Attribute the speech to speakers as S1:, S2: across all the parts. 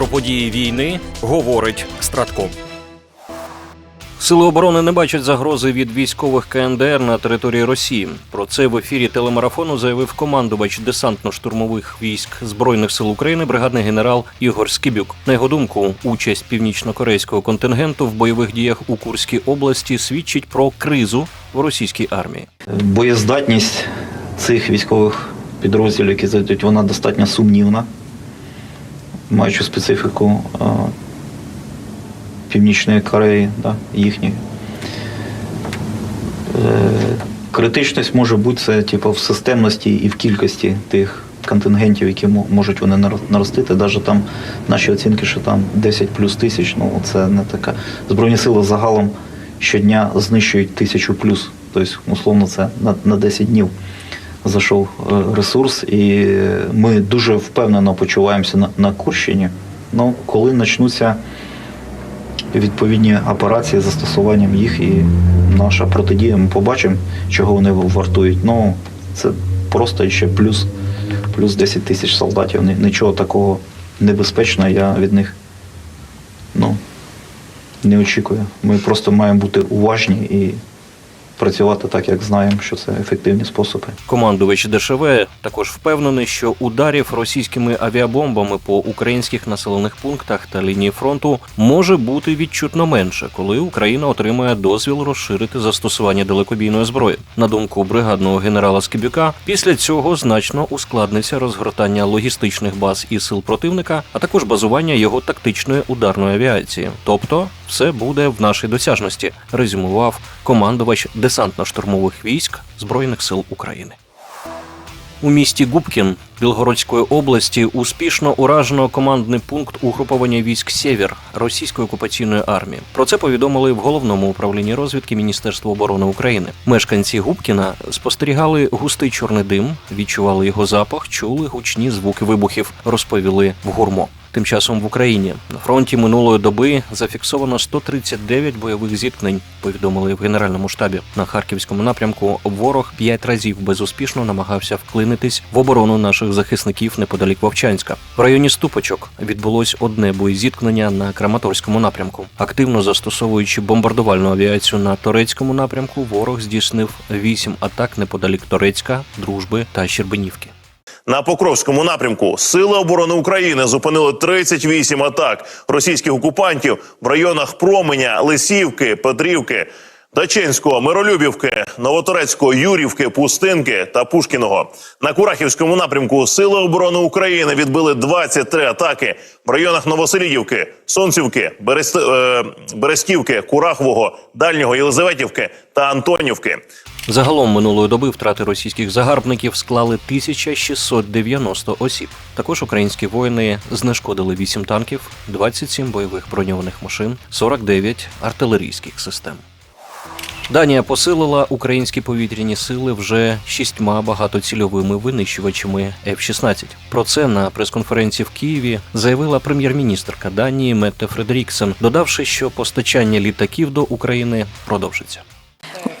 S1: Про події війни говорить Стратком. Сили оборони не бачать загрози від військових КНДР на території Росії. Про це в ефірі телемарафону заявив командувач десантно-штурмових військ збройних сил України, бригадний генерал Ігор Скибюк. На його думку, участь північно-корейського контингенту в бойових діях у Курській області свідчить про кризу в російській армії.
S2: Боєздатність цих військових підрозділів, які зайдуть, вона достатньо сумнівна, маючи специфіку е, Північної Кореї, да, їхньої. Е, Критичність може бути це типу, в системності і в кількості тих контингентів, які можуть вони наростити. Навіть там наші оцінки, що там 10 плюс тисяч, ну це не така. Збройні сили загалом щодня знищують тисячу плюс. Тобто, условно, це на, на 10 днів зайшов е, ресурс, і ми дуже впевнено почуваємося на, на Курщині. Ну, коли почнуться відповідні операції з застосуванням їх і наша протидія, ми побачимо, чого вони вартують. Ну, це просто ще плюс, плюс 10 тисяч солдатів. Нічого такого небезпечного я від них ну, не очікую. Ми просто маємо бути уважні і працювати так, як знаємо, що це ефективні способи.
S1: Командувач ДШВ також впевнений, що ударів російськими авіабомбами по українських населених пунктах та лінії фронту може бути відчутно менше, коли Україна отримає дозвіл розширити застосування далекобійної зброї. На думку бригадного генерала Скибюка, після цього значно ускладниться розгортання логістичних баз і сил противника, а також базування його тактичної ударної авіації. Тобто, все буде в нашій досяжності, резюмував командувач десантно-штурмових військ Збройних сил України. У місті Губкін Білгородської області успішно уражено командний пункт угруповання військ Сєвєр російської окупаційної армії. Про це повідомили в головному управлінні розвідки Міністерства оборони України. Мешканці Губкіна спостерігали густий чорний дим, відчували його запах, чули гучні звуки вибухів, розповіли в гурмо. Тим часом в Україні на фронті минулої доби зафіксовано 139 бойових зіткнень. Повідомили в генеральному штабі на харківському напрямку. Ворог п'ять разів безуспішно намагався вклинитись в оборону наших захисників неподалік Вовчанська. В районі Ступочок відбулось одне боєзіткнення на Краматорському напрямку. Активно застосовуючи бомбардувальну авіацію на турецькому напрямку, ворог здійснив вісім атак неподалік Торецька, Дружби та Щербинівки.
S3: На Покровському напрямку Сили оборони України зупинили 38 атак російських окупантів в районах Променя, Лисівки, Петрівки, Дачинського, Миролюбівки, Новоторецького, Юрівки, Пустинки та Пушкіного. На Курахівському напрямку Сили оборони України відбили 23 атаки в районах Новоселідівки, Сонцівки, Берест... е... Берестівки, Курахового, Дальнього, Єлизаветівки та Антонівки.
S1: Загалом минулої доби втрати російських загарбників склали 1690 осіб. Також українські воїни знешкодили 8 танків, 27 бойових броньованих машин, 49 артилерійських систем. Данія посилила українські повітряні сили вже шістьма багатоцільовими винищувачами F-16. Про це на прес-конференції в Києві заявила прем'єр-міністрка Данії Метте Фредеріксен, додавши, що постачання літаків до України продовжиться.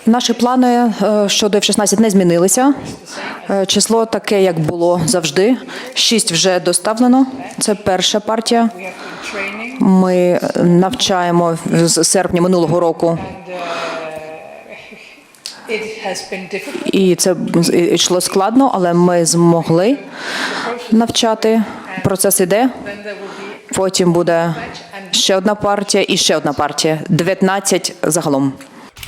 S4: Наші плани е, щодо F-16 не змінилися. Е, Число таке, як було завжди. Шість вже доставлено. Це перша партія. Ми навчаємо з серпня минулого року, і це йшло складно, але ми змогли навчати. Процес іде. Потім буде ще одна партія і ще одна партія. 19 загалом.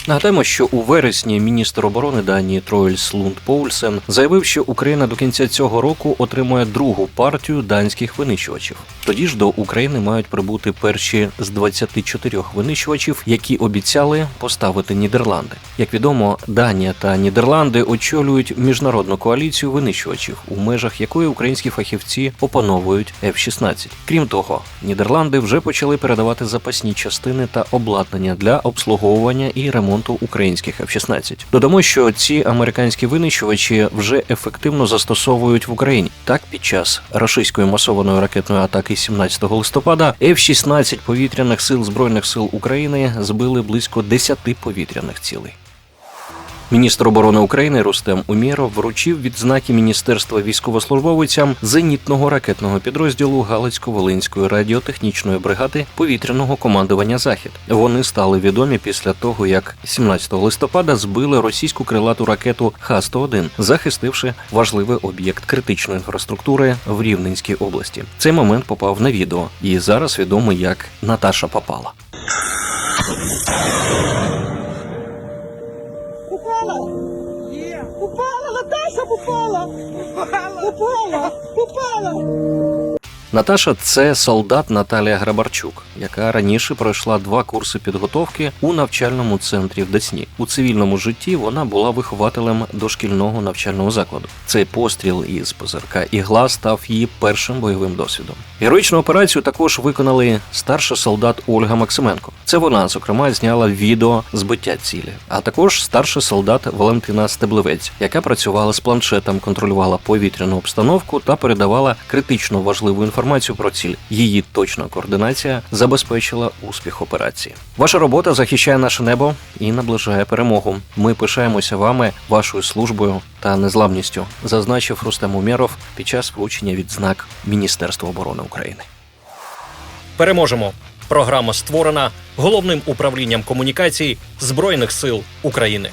S1: Нагадаємо, що у вересні міністр оборони Данії Троїльс Лунд Поульсен заявив, що Україна до кінця цього року отримує другу партію данських винищувачів. Тоді ж до України мають прибути перші з 24 винищувачів, які обіцяли поставити Нідерланди. Як відомо, Данія та Нідерланди очолюють міжнародну коаліцію винищувачів, у межах якої українські фахівці опановують F-16. Крім того, Нідерланди вже почали передавати запасні частини та обладнання для обслуговування і ремонту українських F-16. Додамо, що ці американські винищувачі вже ефективно застосовують в Україні. Так, під час рашистської масованої ракетної атаки 17 листопада F-16 повітряних сил збройних сил України збили близько 10 повітряних цілей. Міністр оборони України Рустем Умєров вручив відзнаки міністерства військовослужбовцям зенітного ракетного підрозділу Галицько-Волинської радіотехнічної бригади повітряного командування Захід. Вони стали відомі після того, як 17 листопада збили російську крилату ракету Х-101, захистивши важливий об'єкт критичної інфраструктури в Рівненській області. Цей момент попав на відео, і зараз відомий як Наташа. Попала!
S5: Наташа попала! Попала! Попала! Попала!
S1: Наташа це солдат Наталія Грабарчук, яка раніше пройшла два курси підготовки у навчальному центрі в Десні. У цивільному житті вона була вихователем дошкільного навчального закладу. Цей постріл із позирка ігла став її першим бойовим досвідом. Героїчну операцію також виконали старший солдат Ольга Максименко. Це вона, зокрема, зняла відео збиття цілі, а також старший солдат Валентина Стеблевець, яка працювала з планшетом, контролювала повітряну обстановку та передавала критично важливу інформацію про ціль. Її точна координація забезпечила успіх операції. Ваша робота захищає наше небо і наближає перемогу. Ми пишаємося вами, вашою службою та незламністю, зазначив Рустем Умєров під час вручення відзнак Міністерства оборони України.
S6: Переможемо. Програма створена головним управлінням комунікацій Збройних сил України.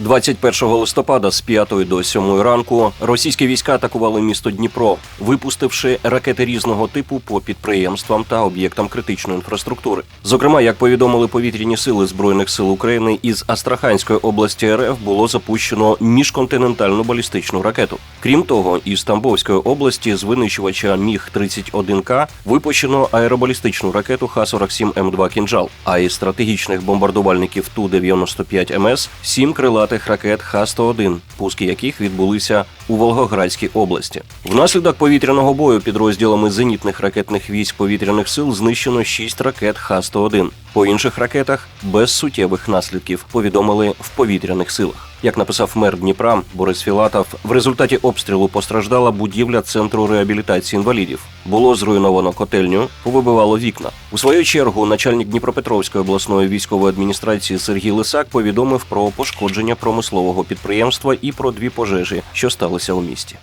S1: 21 листопада з 5 до 7 ранку російські війська атакували місто Дніпро, випустивши ракети різного типу по підприємствам та об'єктам критичної інфраструктури. Зокрема, як повідомили повітряні сили збройних сил України, із Астраханської області РФ було запущено міжконтинентальну балістичну ракету. Крім того, із Тамбовської області з винищувача Міг 31 к випущено аеробалістичну ракету Х-47 М2 «Кінжал», а із стратегічних бомбардувальників Ту-95 МС сім крилатих ракет Х-101, пуски яких відбулися у Волгоградській області. Внаслідок повітряного бою підрозділами зенітних ракетних військ повітряних сил знищено шість ракет Х-101. По інших ракетах без суттєвих наслідків повідомили в повітряних силах. Як написав мер Дніпра Борис Філатов, в результаті обстрілу постраждала будівля центру реабілітації інвалідів. Було зруйновано котельню, повибивало вікна. У свою чергу начальник Дніпропетровської обласної військової адміністрації Сергій Лисак повідомив про пошкодження промислового підприємства і про дві пожежі, що сталися у місті.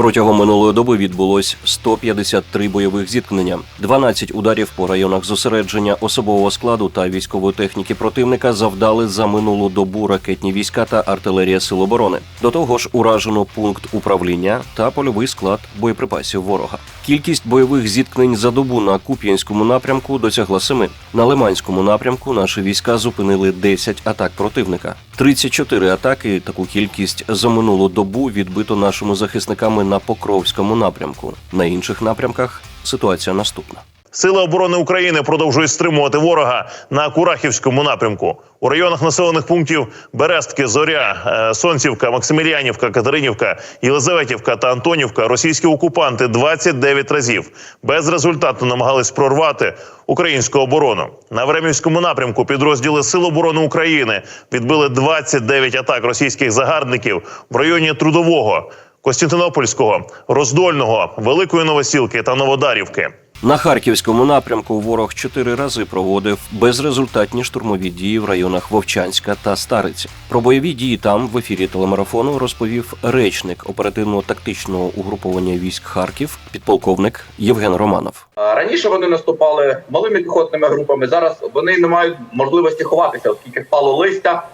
S1: Протягом минулої доби відбулось 153 бойових зіткнення, 12 ударів по районах зосередження особового складу та військової техніки противника завдали за минулу добу ракетні війська та артилерія сил оборони. До того ж, уражено пункт управління та польовий склад боєприпасів ворога. Кількість бойових зіткнень за добу на Куп'янському напрямку досягла семи. На Лиманському напрямку наші війська зупинили 10 атак противника. 34 атаки. Таку кількість за минулу добу відбито нашими захисниками на Покровському напрямку. На інших напрямках ситуація наступна.
S3: Сили оборони України продовжують стримувати ворога на Курахівському напрямку. У районах населених пунктів Берестки, Зоря, е, Сонцівка, Максимілянівка, Катеринівка, Єлизаветівка та Антонівка російські окупанти 29 разів безрезультатно намагались прорвати українську оборону. На Времівському напрямку підрозділи Сил оборони України відбили 29 атак російських загарбників в районі Трудового, Костянтинопольського, Роздольного, Великої Новосілки та Новодарівки.
S1: На харківському напрямку ворог чотири рази проводив безрезультатні штурмові дії в районах Вовчанська та Стариці. Про бойові дії там в ефірі телемарафону розповів речник оперативно-тактичного угруповання військ Харків, підполковник Євген Романов.
S7: Раніше вони наступали малими піхотними групами. Зараз вони не мають можливості ховатися, оскільки впало листя,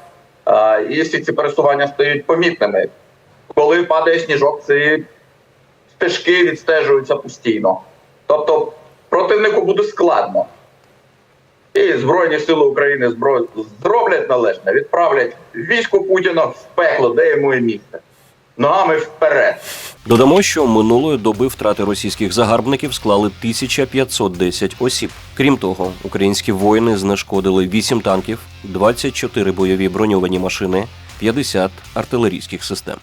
S7: і всі ці пересування стають помітними. Коли падає сніжок, ці стежки відстежуються постійно. Тобто противнику буде складно. І Збройні сили України збро... зроблять належне, відправлять військо Путіна в пекло, де йому і місце. Ногами вперед.
S1: Додамо, що минулої доби втрати російських загарбників склали 1510 осіб. Крім того, українські воїни знешкодили 8 танків, 24 бойові броньовані машини, 50 артилерійських систем.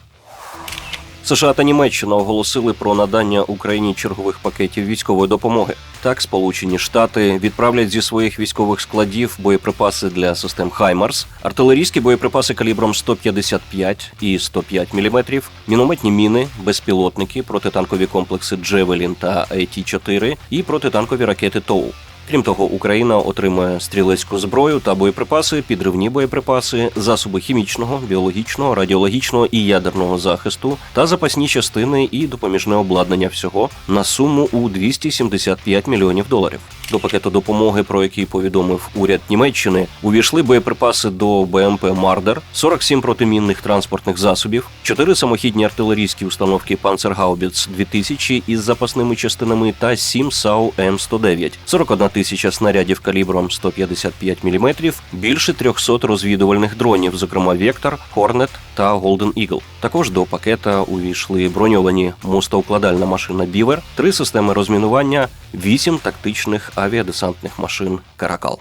S1: США та Німеччина оголосили про надання Україні чергових пакетів військової допомоги. Так, Сполучені Штати відправлять зі своїх військових складів боєприпаси для систем Хаймарс, артилерійські боєприпаси калібром 155 і 105 мм, мінометні міни, безпілотники, протитанкові комплекси Джевелін та АТ-4 і протитанкові ракети ТОУ. Крім того, Україна отримує стрілецьку зброю та боєприпаси, підривні боєприпаси, засоби хімічного, біологічного, радіологічного і ядерного захисту та запасні частини і допоміжне обладнання всього на суму у 275 мільйонів доларів. До пакету допомоги, про який повідомив уряд Німеччини, увійшли боєприпаси до БМП Мардер, 47 протимінних транспортних засобів, 4 самохідні артилерійські установки Панцергаубіц 2000 із запасними частинами та 7 САУ М109, 41 тисяча снарядів калібром 155 мм, більше 300 розвідувальних дронів, зокрема Вектор, Хорнет та Голден Eagle. Також до пакета увійшли броньовані мостоукладальна машина Бівер, три системи розмінування, вісім тактичних авіадесантних машин Каракал.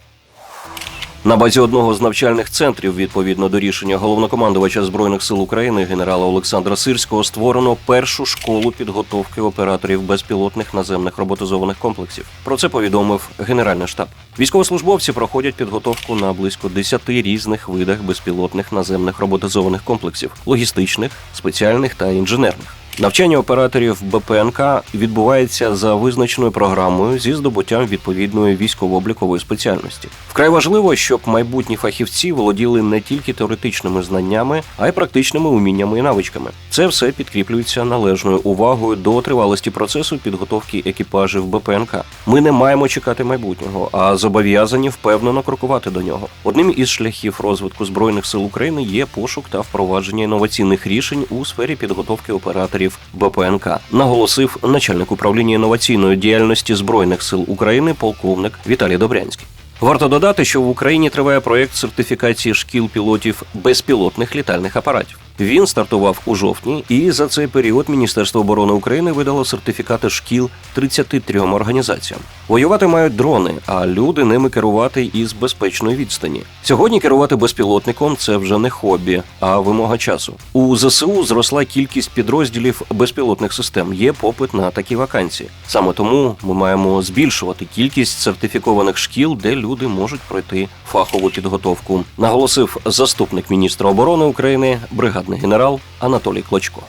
S1: На базі одного з навчальних центрів, відповідно до рішення головнокомандувача збройних сил України генерала Олександра Сирського, створено першу школу підготовки операторів безпілотних наземних роботизованих комплексів. Про це повідомив Генеральний штаб. Військовослужбовці проходять підготовку на близько 10 різних видах безпілотних наземних роботизованих комплексів: логістичних, спеціальних та інженерних. Навчання операторів БПНК відбувається за визначеною програмою зі здобуттям відповідної військово-облікової спеціальності. Вкрай важливо, щоб майбутні фахівці володіли не тільки теоретичними знаннями, а й практичними уміннями і навичками. Це все підкріплюється належною увагою до тривалості процесу підготовки екіпажів БПНК. Ми не маємо чекати майбутнього, а зобов'язані впевнено крокувати до нього. Одним із шляхів розвитку збройних сил України є пошук та впровадження інноваційних рішень у сфері підготовки операторів БПНК, наголосив начальник управління інноваційної діяльності збройних сил України, полковник Віталій Добрянський. Варто додати, що в Україні триває проєкт сертифікації шкіл пілотів безпілотних літальних апаратів. Він стартував у жовтні, і за цей період Міністерство оборони України видало сертифікати шкіл 33 організаціям. Воювати мають дрони, а люди ними керувати із безпечної відстані. Сьогодні керувати безпілотником це вже не хобі, а вимога часу. У ЗСУ зросла кількість підрозділів безпілотних систем. Є попит на такі вакансії. Саме тому ми маємо збільшувати кількість сертифікованих шкіл, де люди можуть пройти фахову підготовку. Наголосив заступник міністра оборони України, бригадний генерал Анатолій Клочко.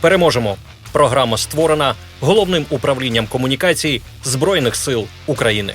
S6: Переможемо. Програма створена головним управлінням комунікацій Збройних сил України.